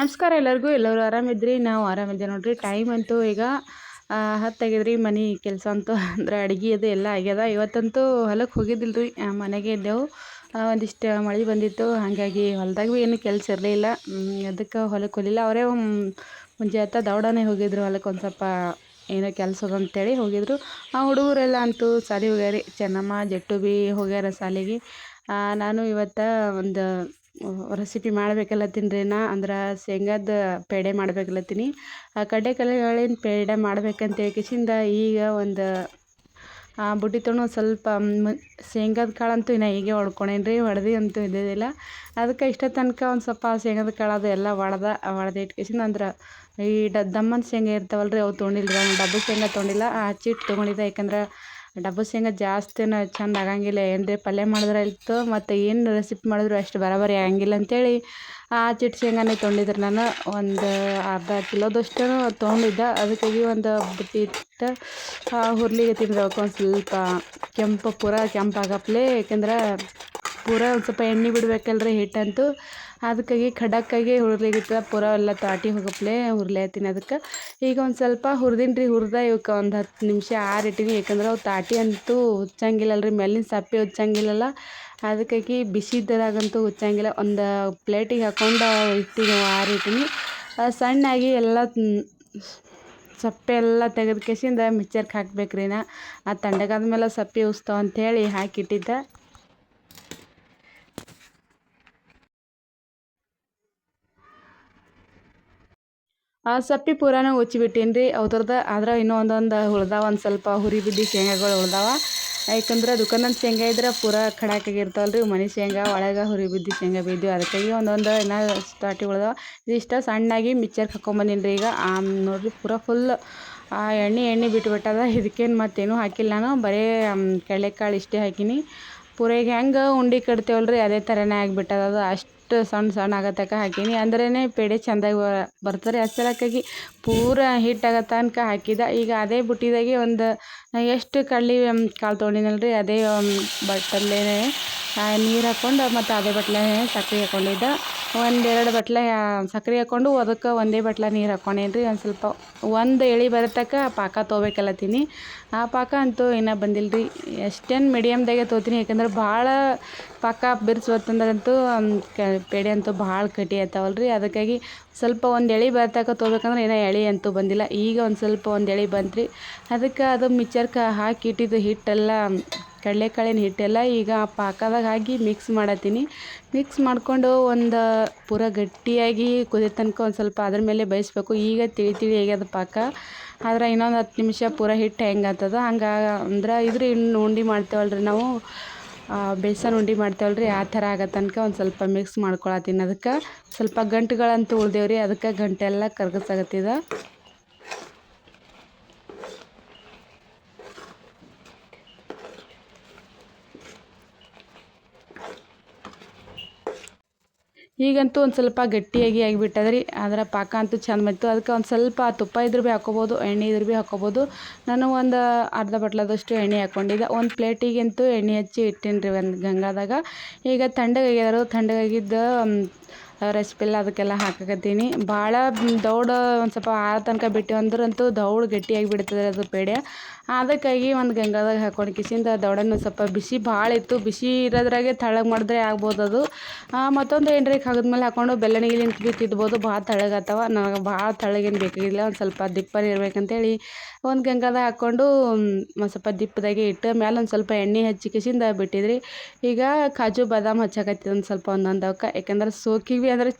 ನಮಸ್ಕಾರ ಎಲ್ಲರಿಗೂ, ಎಲ್ಲರೂ ಆರಾಮಿದ್ರಿ ನಾವು ಆರಾಮಿದ್ದೆ ನೋಡ್ರಿ. ಟೈಮ್ ಅಂತೂ ಈಗ ಹತ್ತಾಗಿದ್ರಿ ಮನೆ ಕೆಲಸ ಅಂತೂ ಅಂದ್ರೆ ಅಡುಗೆ ಅದು ಎಲ್ಲ ಆಗ್ಯದ. ಇವತ್ತಂತೂ ಹೊಲಕ್ಕೆ ಹೋಗಿದ್ದಿಲ್ಲ ರೀ ಮನೆಗೆ ಇದ್ದೆವು. ಒಂದಿಷ್ಟು ಮಳೆ ಬಂದಿತ್ತು. ಹಾಗಾಗಿ ಹೊಲದಾಗ ಭೀ ಏನು ಕೆಲಸ ಇರಲಿಲ್ಲ. ಅದಕ್ಕೆ ಹೊಲಕ್ಕೆ ಹೋಗಲಿಲ್ಲ. ಅವರೇ ಮುಂಜೆ ಹತ್ತ ದೌಡಾನೇ ಹೋಗಿದ್ರು ಹೊಲಕ್ಕೆ ಒಂದು ಸ್ವಲ್ಪ ಏನೋ ಕೆಲಸ ಅಂತೇಳಿ ಹೋಗಿದ್ರು. ಆ, ಹುಡುಗರೆಲ್ಲ ಅಂತೂ ಸಾಲಿ ಹೋಗ್ಯಾರಿ. ಚೆನ್ನಮ್ಮ, ಜಟ್ಟು ಭೀ ಹೋಗ್ಯಾರ ಸಾಲಿಗೆ ನಾನು ಇವತ್ತು ಒಂದು ರೆಸಿಪಿ ಮಾಡ್ಬೇಕಲ್ಲತ್ತೀನಿ ಅಂದ್ರೆ ಶೇಂಗಾದ ಪೇಡೆ ಮಾಡ್ಬೇಕಲ್ಲತ್ತೀನಿ. ಆ ಕಡಲೆಕಾಳಿನ ಪೇಡೆ ಮಾಡ್ಬೇಕಂತ ಹೇಳ್ಕಿಸಿಂದ ಈಗ ಒಂದು ಬುಟ್ಟಿ ತೊಗೊಂಡು ಸ್ವಲ್ಪ ಶೇಂಗಾದ ಕಾಳಂತೂ ಇನ್ನು ಹೀಗೆ ಹೊಡ್ಕೊಂಡೇನಿ ರೀ ಹೊಡೆದು ಅಂತೂ ಇದ್ದಿದ್ದಿಲ್ಲ. ಅದಕ್ಕೆ ಇಷ್ಟ ತನಕ ಒಂದು ಸ್ವಲ್ಪ ಶೇಂಗಾದ ಕಾಳು ಅದು ಎಲ್ಲ ಒಡೆದ ಒಡೆದು ಇಟ್ಕೇಸಿಂದ ಅಂದ್ರೆ ಈ ಡ, ದಮ್ಮನ ಶೇಂಗಾ ಇರ್ತಾವಲ್ಲ ರೀ ಅವು ತೊಗೊಂಡಿಲ್ಲ ರೀ ಡಬ್ಬು ಶೇಂಗಾ ತೊಗೊಂಡಿಲ್ಲ ಹಚ್ಚಿಟ್ಟು ತೊಗೊಂಡಿದ್ದೆ. ಯಾಕಂದ್ರೆ ಡಬ್ಬು ಶೇಂಗಾ ಜಾಸ್ತಿನ ಚಂದ ಆಗಂಗಿಲ್ಲ. ಏನ್ರಿ ಪಲ್ಯ ಮಾಡಿದ್ರೆ ಇತ್ತು ಮತ್ತು ಏನು ರೆಸಿಪಿ ಮಾಡಿದ್ರು ಅಷ್ಟು ಬರೋಬ್ಬರಿ ಆಗಂಗಿಲ್ಲ ಅಂತೇಳಿ ಆ ಚಿಟ್ಟು ಶೇಂಗಾನೇ ತೊಗೊಂಡಿದ್ರು ನಾನು. ಒಂದು ಅರ್ಧ ಕಿಲೋದಷ್ಟು ತೊಗೊಂಡಿದ್ದೆ ಅದಕ್ಕಾಗಿ ಒಂದು ಬುಟ್ಟಿ ಇಟ್ಟು ಹುರ್ಲಿಗೆ ತಿನ್ಬೇಕು ಒಂದು ಸ್ವಲ್ಪ ಕೆಂಪು, ಪೂರ ಕೆಂಪಾಗಪ್ಲೆ. ಯಾಕೆಂದ್ರೆ ಪೂರ ಒಂದು ಸ್ವಲ್ಪ ಎಣ್ಣೆ ಬಿಡ್ಬೇಕಲ್ರಿ ಹಿಟ್ಟಂತೂ. ಅದಕ್ಕಾಗಿ ಖಡಕ್ಕಾಗಿ ಹುರ್ಲಿಗಿತ್ತ ಪೂರ ಎಲ್ಲ ತಾಟಿ ಹೋಗಪ್ಲೆ ಹುರ್ಲೇತೀನಿ ಅದಕ್ಕೆ ಈಗ ಒಂದು ಸ್ವಲ್ಪ ಹುರ್ದಿನಿ ರೀ ಹುರ್ದ ಇವಕ್ಕೆ ಒಂದು ಹತ್ತು ನಿಮಿಷ ಆರಿಟ್ಟಿನಿ ಯಾಕಂದ್ರೆ ಅವು ತಾಟಿ ಅಂತೂ ಹುಚ್ಚಂಗಿಲ್ಲಲ್ಲ ರೀ ಮೇಲಿನ ಸಪ್ಪೆ ಹುಚ್ಚಂಗಿಲ್ಲಲ್ಲ. ಅದಕ್ಕಾಗಿ ಬಿಸಿದ್ದರಾಗಂತೂ ಹುಚ್ಚಂಗಿಲ್ಲ. ಒಂದು ಪ್ಲೇಟಿಗೆ ಹಾಕೊಂಡು ಇಟ್ಟಿನಿ ಆರಿಟ್ಟಿನಿ ಸಣ್ಣಾಗಿ ಎಲ್ಲ ಸಪ್ಪೆ ಎಲ್ಲ ತೆಗೆದು ಕೇಸಿಂದ ಮಿಕ್ಚರ್ಗೆ ಹಾಕ್ಬೇಕು ರೀ ನಾ ಆ ತಂಡಗಾದ ಮೇಲೆ ಸಪ್ಪೆ ಉಸ್ತಾವ ಅಂಥೇಳಿ ಹಾಕಿಟ್ಟಿದ್ದೆ. ಆ ಸಪ್ಪಿ ಪೂರಾನ ಉಚ್ಚಿಬಿಟ್ಟೀನಿ ರೀ ಅವ್ರದ್ದು ಆದ್ರೆ ಇನ್ನೂ ಒಂದೊಂದು ಉಳ್ದಾವ ಒಂದು ಸ್ವಲ್ಪ ಹುರಿ ಬಿದ್ದಿ ಶೇಂಗಾಗಳು ಉಳ್ದಾವ. ಯಾಕಂದ್ರೆ ದುಖಾನಂದು ಶೇಂಗಾ ಇದ್ರೆ ಪೂರ ಖಡಾಕಾಗಿರ್ತಾವಲ್ಲ ರೀ ಮನೆ ಶೇಂಗಾ, ಒಳಗೆ ಹುರಿ ಬಿದ್ದಿ ಶೇಂಗಾ ಬಿದ್ದು ಅದಕ್ಕಾಗಿ ಒಂದೊಂದು ಇನ್ನೂ ಸ್ಟಾರ್ಟಿ ಉಳ್ದಾವ. ಇದಿಷ್ಟ ಸಣ್ಣಾಗಿ ಮಿಚ್ಚರ್ಗೆ ಹಾಕೊಂಬಂದಿನಿ ರೀ ಈಗ ನೋಡಿರಿ ಪೂರ ಫುಲ್ ಆ ಎಣ್ಣೆ ಎಣ್ಣೆ ಬಿಟ್ಬಿಟ್ಟದ. ಇದಕ್ಕೇನು ಮತ್ತೇನು ಹಾಕಿಲ್ಲ ನಾನು. ಬರೀ ಕಡಲೆಕಾಳು ಇಷ್ಟೇ ಹಾಕೀನಿ. ಪೂರ ಈಗ ಹೆಂಗೆ ಉಂಡೆ ಕಟ್ತೇವಲ್ಲ ರೀ ಅದೇ ಥರನೇ ಆಗಿಬಿಟ್ಟದ. ಅದು ಅಷ್ಟು ಸಣ್ಣ ಸಣ್ಣ ಆಗತ್ತಕ ಹಾಕೀನಿ. ಅಂದ್ರೇ ಪೇಡೆ ಚೆಂದಾಗಿ ಬರ್ತಾರೆ ಅಸಲಕ್ಕಾಗಿ ಪೂರ ಹಿಟ್ಟು ತನಕ ಹಾಕಿದ. ಈಗ ಅದೇ ಬುಟ್ಟಿದಾಗೆ ಒಂದು ಎಷ್ಟು ಕಳ್ಳಿ ಕಾಳು ತೊಗೊಂಡಿನಲ್ಲ ರೀ ಅದೇ ಬಟ್ಟಲೇ ನೀರು ಹಾಕ್ಕೊಂಡು ಮತ್ತು ಅದೇ ಬಟ್ಲೆ ಸಕ್ಕರೆ ಹಾಕ್ಕೊಂಡಿದ್ದೆ ಒಂದೆರಡು ಬಟ್ಲೆ ಸಕ್ರೆ ಹಾಕ್ಕೊಂಡು ಅದಕ್ಕೆ ಒಂದೇ ಬಟ್ಲ ನೀರು ಹಾಕ್ಕೊಂಡೇನಿ ರೀ ಒಂದು ಸ್ವಲ್ಪ, ಒಂದು ಎಳೆ ಬರತಕ್ಕ ಪಾಕ ತೊಗೋಬೇಕಲ್ಲತ್ತೀನಿ ಆ ಪಾಕ ಅಂತೂ ಇನ್ನೂ ಬಂದಿಲ್ಲ ರೀ ಎಷ್ಟೇನು ಮೀಡಿಯಮ್ದಾಗೆ ತೊಗೋತೀನಿ ಯಾಕಂದ್ರೆ ಭಾಳ ಪಾಕ ಬಿರ್ಸ್ವತ್ತಂದ್ರಂತೂ ಕ, ಪೇಡೆ ಅಂತೂ ಭಾಳ ಕಟಿ ಆಯ್ತಾವಲ್ಲ ರೀ ಅದಕ್ಕಾಗಿ ಸ್ವಲ್ಪ ಒಂದು ಎಳೆ ಬರತಕ್ಕ ತೊಗೋಬೇಕಂದ್ರೆ ಏನೋ ಎಳೆ ಅಂತೂ ಬಂದಿಲ್ಲ. ಈಗ ಒಂದು ಸ್ವಲ್ಪ ಒಂದು ಎಳೆ ಬಂತು ರೀ ಅದಕ್ಕೆ ಅದು ಮಿಚ್ಚರ್ಕ ಹಾಕಿ ಇಟ್ಟಿದ್ದು ಹಿಟ್ಟೆಲ್ಲ ಕಡಲೆಕಾಳಿನ ಹಿಟ್ಟೆಲ್ಲ ಈಗ ಪಾಕದಾಗ ಹಾಕಿ ಮಿಕ್ಸ್ ಮಾಡತ್ತೀನಿ. ಮಿಕ್ಸ್ ಮಾಡಿಕೊಂಡು ಒಂದು ಪೂರ ಗಟ್ಟಿಯಾಗಿ ಕುದಿಯೋ ತನಕ ಒಂದು ಸ್ವಲ್ಪ ಅದ್ರ ಮೇಲೆ ಬೇಯಿಸ್ಬೇಕು. ಈಗ ತಿಳಿ ತಿಳಿ ಆಗ್ಯದ ಪಾಕ. ಆದ್ರೆ ಇನ್ನೊಂದು ಹತ್ತು ನಿಮಿಷ ಪೂರ ಹಿಟ್ಟು ಹೆಂಗೆ ಆಗ್ತದ? ಹಂಗೆ ಅಂದ್ರೆ ಇದ್ರ ಇನ್ನು ಉಂಡೆ ಮಾಡ್ತೇವಲ್ಲ ರೀ ನಾವು ಬೇಸನ್ ಉಂಡೆ ಮಾಡ್ತೇವಲ್ಲ ರೀ ಆ ಥರ ಆಗೋ ತನಕ ಒಂದು ಸ್ವಲ್ಪ ಮಿಕ್ಸ್ ಮಾಡ್ಕೊಳತ್ತೀನಿ. ಅದಕ್ಕೆ ಸ್ವಲ್ಪ ಗಂಟುಗಳಂತೂ ಉಳ್ದೇವ್ರಿ. ಅದಕ್ಕೆ ಗಂಟೆಲ್ಲ ಕರ್ಗಸಾಗತ್ತಿದ. ಈಗಂತೂ ಒಂದು ಸ್ವಲ್ಪ ಗಟ್ಟಿಯಾಗಿ ಆಗಿಬಿಟ್ಟದ್ರಿ. ಅದರ ಪಾಕ ಅಂತೂ ಚೆಂದ ಬಂತು. ಅದಕ್ಕೆ ಒಂದು ಸ್ವಲ್ಪ ತುಪ್ಪ ಇದ್ರೂ ಭೀ ಹಾಕೋಬೋದು, ಎಣ್ಣೆ ಇದ್ರೂ ಭೀ ಹಾಕೋಬೋದು. ನಾನು ಒಂದು ಅರ್ಧ ಬಟ್ಲದಷ್ಟು ಎಣ್ಣೆ ಹಾಕ್ಕೊಂಡಿದ್ದೆ ಒಂದು ಪ್ಲೇಟಿಗಂತೂ ಎಣ್ಣೆ ಹಚ್ಚಿ ಇಟ್ಟೀನಿ ರೀ ಒಂದು ಗಂಗಾದಾಗ. ಈಗ ತಣ್ಣಗಾಗ್ಯದಾರು ತಣ್ಣಗಾಗಿದ್ದು ರೆಸಿಪಿ ಎಲ್ಲ ಅದಕ್ಕೆಲ್ಲ ಹಾಕಕತ್ತೀನಿ. ಭಾಳ ದೌಡ ಒಂದು ಸ್ವಲ್ಪ ಆರ ತನಕ ಬಿಟ್ಟು ಅಂದ್ರಂತೂ ದೌಡ್ ಗಟ್ಟಿಯಾಗಿ ಬಿಡ್ತದೆ ಅದು ಪೇಡೆ. ಅದಕ್ಕಾಗಿ ಒಂದು ಗಂಗಾದಾಗ ಹಾಕೊಂಡು ಕಿಸಿಂದ ದೌಡನ್ನು ಸ್ವಲ್ಪ ಬಿಸಿ, ಭಾಳ ಇತ್ತು. ಬಿಸಿ ಇರೋದ್ರಾಗೆ ತಳಗೆ ಮಾಡಿದ್ರೆ ಆಗ್ಬೋದು ಅದು. ಮತ್ತೊಂದು ಎಂಡ್ರಿಗೆ ಹಾಕಿದ್ಮೇಲೆ ಹಾಕ್ಕೊಂಡು ಬೆಲ್ಲನ ನೀಲಿನ ಬಿ ತಿದ್ಬೋದು. ಭಾಳ ತಳ್ಳಗಾತವ ನನಗೆ ಭಾಳ ತಳಗೇನು ಬೇಕಾಗಿಲ್ಲ. ಒಂದು ಸ್ವಲ್ಪ ದಿಪ್ಪನ ಇರ್ಬೇಕಂತೇಳಿ ಒಂದು ಗಂಗಾದಾಗ ಹಾಕ್ಕೊಂಡು ಒಂದು ಸ್ವಲ್ಪ ದಿಪ್ಪದಾಗೆ ಇಟ್ಟು ಮೇಲೆ ಒಂದು ಸ್ವಲ್ಪ ಎಣ್ಣೆ ಹಚ್ಚಿ ಕಿಸಿಂದ ಬಿಟ್ಟಿದ್ರಿ. ಈಗ ಕಾಜು, ಬಾದಾಮ್ ಹಚ್ಚಕತ್ತಿದ್ದು ಒಂದು ಸ್ವಲ್ಪ ಒಂದೊಂದು ಅವಕ್ಕೆ. ಯಾಕಂದ್ರೆ ಸೋಕಿಗೆ ಭೀ ಅಂದ್ರೆ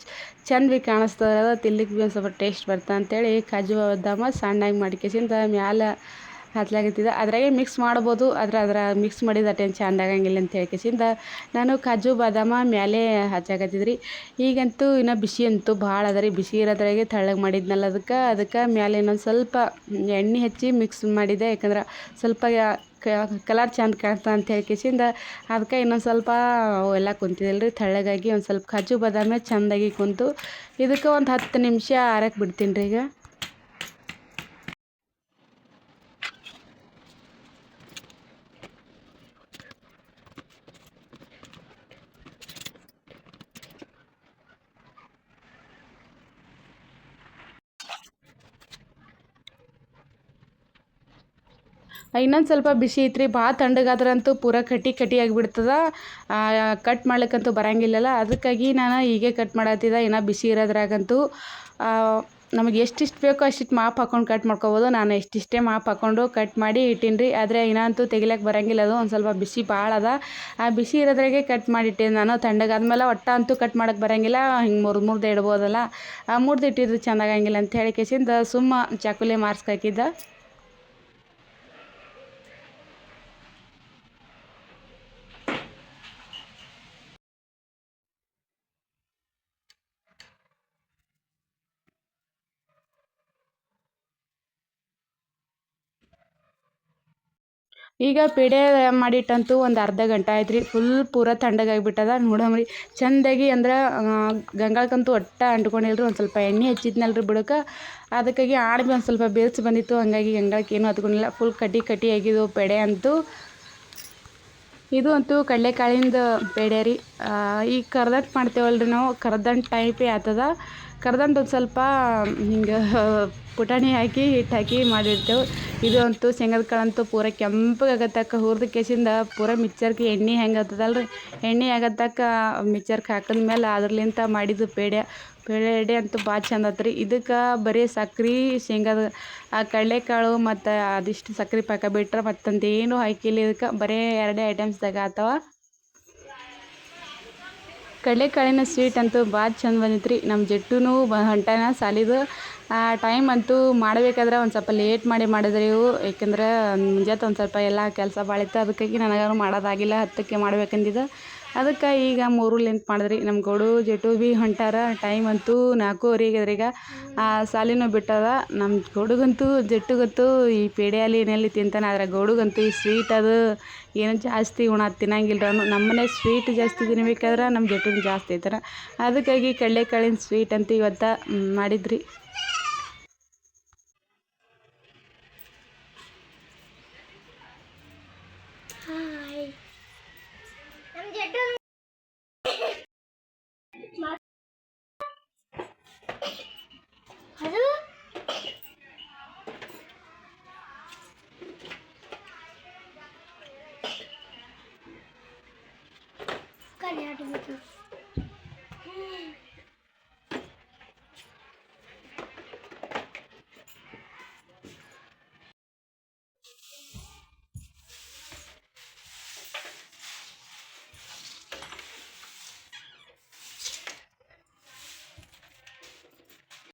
ಚಂದ ಭೀ ಕಾಣಿಸ್ತದ ತಿನ್ಲಿಕ್ಕೆ ಭೀ ಒಂದು ಸ್ವಲ್ಪ ಟೇಸ್ಟ್ ಬರ್ತದೆ ಅಂತೇಳಿ ಕಾಜು ಬಾದಾಮ ಸಣ್ಣಗೆ ಮಾಡಿಕೆಸಿಂದ ಮ್ಯಾಲೆ ಹತ್ಲಾಗತ್ತಿದೆ ಅದ್ರಾಗೆ ಮಿಕ್ಸ್ ಮಾಡ್ಬೋದು. ಆದ್ರೆ ಅದ್ರ ಮಿಕ್ಸ್ ಮಾಡಿದ ಅಟೇನು ಚಂದ ಆಗಂಗಿಲ್ಲ ಅಂತ ಹೇಳ್ಕೆಸಿಂದ ನಾನು ಕಾಜು, ಬಾದಾಮ ಮ್ಯಾಲೆ ಹಚ್ಚಾಕತ್ತಿದ್ರಿ. ಈಗಂತೂ ಇನ್ನು ಬಿಸಿ ಅಂತೂ ಭಾಳ ಅದ ರೀ. ಬಿಸಿ ಇರೋದ್ರಾಗೆ ತಳ್ಳಗೆ ಮಾಡಿದ್ನಲ್ಲ ಅದಕ್ಕೆ. ಅದಕ್ಕೆ ಮ್ಯಾಲೆ ಇನ್ನೊಂದು ಸ್ವಲ್ಪ ಎಣ್ಣೆ ಹಚ್ಚಿ ಮಿಕ್ಸ್ ಮಾಡಿದೆ. ಯಾಕಂದ್ರೆ ಸ್ವಲ್ಪ ಕಲರ್ ಚೆಂದ ಕಾಣ್ತಾ ಅಂತ ಹೇಳ್ಕೆಸಿಂದ ಅದಕ್ಕೆ ಇನ್ನೊಂದು ಸ್ವಲ್ಪ ಎಲ್ಲ ಕುಂತಿದ್ದಿಲ್ಲ ರೀ ತಳ್ಳಗಾಗಿ ಒಂದು ಸ್ವಲ್ಪ ಕಾಜು, ಬಾದಾಮಿ ಚೆಂದಾಗಿ ಕುಂತು ಇದಕ್ಕೆ ಒಂದು ಹತ್ತು ನಿಮಿಷ ಆರಕ್ಕೆ ಬಿಡ್ತೀನಿ ರೀ ಈಗ. ಇನ್ನೊಂದು ಸ್ವಲ್ಪ ಬಿಸಿ ಐತ್ರಿ ಭಾಳ ತಣ್ಣಗಾದ್ರಂತೂ ಪೂರ ಕಟ್ಟಿ ಕಟಿ ಬಿಡ್ತದ ಕಟ್ ಮಾಡ್ಲಿಕ್ಕಂತೂ ಬರಂಗಿಲ್ಲಲ್ಲ, ಅದಕ್ಕಾಗಿ ನಾನು ಹೀಗೆ ಕಟ್ ಮಾಡತ್ತಿದ್ದೆ ಇನ್ನು ಬಿಸಿ ಇರೋದ್ರಾಗಂತೂ. ನಮಗೆ ಎಷ್ಟಿಷ್ಟು ಬೇಕೋ ಅಷ್ಟಿಷ್ಟು ಮಾಪ್ ಹಾಕೊಂಡು ಕಟ್ ಮಾಡ್ಕೊಬೋದು. ನಾನು ಎಷ್ಟಿಷ್ಟೇ ಮಾಪ್ ಹಾಕ್ಕೊಂಡು ಕಟ್ ಮಾಡಿ ಇಟ್ಟೀನಿ ರೀ ಆದರೆ ಇನ್ನಂತೂ ತೆಗಿಲಕ್ಕೆ ಬರಂಗಿಲ್ಲ, ಅದು ಒಂದು ಸ್ವಲ್ಪ ಬಿಸಿ ಭಾಳ ಅದ. ಆ, ಬಿಸಿ ಇರೋದ್ರಾಗೆ ಕಟ್ ಮಾಡಿಟ್ಟೇನೆ ನಾನು ತಣ್ಣಗಾದ್ಮೇಲೆ ಒಟ್ಟ ಅಂತೂ ಕಟ್ ಮಾಡೋಕ್ಕೆ ಬರಂಗಿಲ್ಲ, ಹಿಂಗೆ ಮುರಿದು ಮುರಿದು ಇಡ್ಬೋದಲ್ಲ. ಮುರಿದು ಇಟ್ಟಿದ್ರೆ ಚೆಂದಾಗಂಗಿಲ್ಲ ಅಂತ ಹೇಳಿ ಕೇಸಿಂದ ಸುಮ್ಮ ಚಾಕುಲೆ ಮಾರ್ಸ್ಕಾಕಿದ್ದ ಈಗ ಪೇಡೆ ಮಾಡಿಟ್ಟಂತೂ ಒಂದು ಅರ್ಧ ಗಂಟೆ ಆಯ್ತು ರೀ ಫುಲ್ ಪೂರ ತಣ್ಣಗಾಗಿಬಿಟ್ಟದ ನೋಡಮ್ರಿ, ಚೆಂದಾಗಿ ಅಂದ್ರೆ ಗಂಗಾಳಕ್ಕಂತೂ ಒಟ್ಟ ಅಂಟ್ಕೊಂಡಿಲ್ರಿ, ಒಂದು ಸ್ವಲ್ಪ ಎಣ್ಣೆ ಹಚ್ಚಿದ್ನಲ್ರಿ ಬುಡಕ್ಕೆ ಅದಕ್ಕಾಗಿ ಆಡ್ ಒಂದು ಸ್ವಲ್ಪ ಬೇರ್ಸಿ ಬಂದಿತ್ತು, ಹಂಗಾಗಿ ಗಂಗಾಳಕ್ಕೆ ಏನೂ ಹತ್ಕೊಂಡಿಲ್ಲ. ಫುಲ್ ಕಟ್ಟಿ ಕಟ್ಟಿ ಆಗಿದ್ದು ಪೇಡೆ ಅಂತೂ. ಇದು ಅಂತೂ ಕಡಲೆಕಾಳಿಂದ ಪೇಡೆ ರೀ. ಈಗ ಕರ್ದಂಟು ರೀ ನಾವು, ಕರ್ದಂಟು ಟೈಪೇ ಆಗ್ತದ ಕರ್ದಂಟು ಒಂದು ಸ್ವಲ್ಪ, ಹಿಂಗೆ, ಪುಟಾಣಿ ಹಾಕಿ ಹಿಟ್ಟು ಹಾಕಿ ಮಾಡಿರ್ತೇವೆ. ಇದು ಅಂತೂ ಶೇಂಗದ ಕಾಳಂತೂ ಪೂರ ಕೆಂಪಗಾಗತ್ತಕ್ಕ ಹುರಿದ ಕೇಸಿಂದ ಪೂರ ಮಿಕ್ಸರ್ಗೆ ಎಣ್ಣೆ ಹೆಂಗೆ ಆಗ್ತದಲ್ರಿ ಎಣ್ಣೆ ಆಗತ್ತಕ್ಕ ಹಾಕಿದ ಮೇಲೆ ಅದ್ರಲಿಂತ ಮಾಡಿದ್ದು ಪೇಡೆ ಪೇಡೆ ಅಂತೂ ಭಾಳ ಚಂದ ಆತ್ರಿ. ಇದಕ್ಕೆ ಬರೀ ಸಕ್ರೆ ಶೇಂಗದ, ಆ ಕಡಲೆಕಾಳು ಮತ್ತು ಅದಿಷ್ಟು ಸಕ್ರೆ ಪಾಕ ಬಿಟ್ರೆ ಮತ್ತೊಂದು ಹಾಕಿಲ್ಲ ಇದಕ್ಕೆ. ಬರೀ ಎರಡೇ ಐಟಮ್ಸ್ದಾಗ ಆತವ. ಕಡಲೆಕಾಳಿನ ಸ್ವೀಟ್ ಅಂತೂ ಭಾಳ ಚಂದ ಬಂದಿತ್ತು ರೀ ನಮ್ಮ ಜಟ್ಟೂ ಬ ಹೊಂಟಾನ ಸಾಲಿದು. ಟೈಮ್ ಅಂತೂ ಮಾಡಬೇಕಾದ್ರೆ ಒಂದು ಸ್ವಲ್ಪ ಲೇಟ್ ಮಾಡಿ ಮಾಡಿದ್ರಿ ಇವು. ಏಕೆಂದ್ರೆ ಮುಂಜಾನೆ ಒಂದು ಸ್ವಲ್ಪ ಎಲ್ಲ ಕೆಲಸ ಭಾಳ ಇತ್ತು. ಅದಕ್ಕಾಗಿ ನನಗಾರು ಮಾಡೋದಾಗಿಲ್ಲ. ಹತ್ತಕ್ಕೆ ಮಾಡ್ಬೇಕಂದಿದ್ದು. ಅದಕ್ಕೆ ಈಗ ಮೂರು ಲೆಂತ್ ಮಾಡಿದ್ರಿ. ನಮ್ಮ ಗೌಡು ಜೆಟು ಭೀ ಹೊಂಟಾರ. ಟೈಮ್ ಅಂತೂ ನಾಲ್ಕೂವರೆ ಈಗ. ಈಗ ಸಾಲಿನೂ ಬಿಟ್ಟದ. ನಮ್ಮ ಗೌಡುಗಂತೂ ಜೆಟ್ಟುಗಂತೂ ಈ ಪೇಡೆ ಅಲ್ಲಿ ಏನೆಲ್ಲಿ ತಿಂತಾನೆ, ಆದ್ರೆ ಗೌಡುಗಂತೂ ಈ ಸ್ವೀಟ್ ಅದು ಏನು ಜಾಸ್ತಿ ಉಣ ತಿನ್ನಂಗಿಲ್ಲ ಅವನು. ನಮ್ಮನೆ ಸ್ವೀಟ್ ಜಾಸ್ತಿ ತಿನ್ಬೇಕಾದ್ರೆ ನಮ್ಮ ಜಟ್ಟುನ ಜಾಸ್ತಿ ಐತರ ಅದಕ್ಕಾಗಿ ಕಡಲೆಕಾಳಿನ ಸ್ವೀಟ್ ಅಂತ ಇವತ್ತು ಮಾಡಿದ್ರಿ.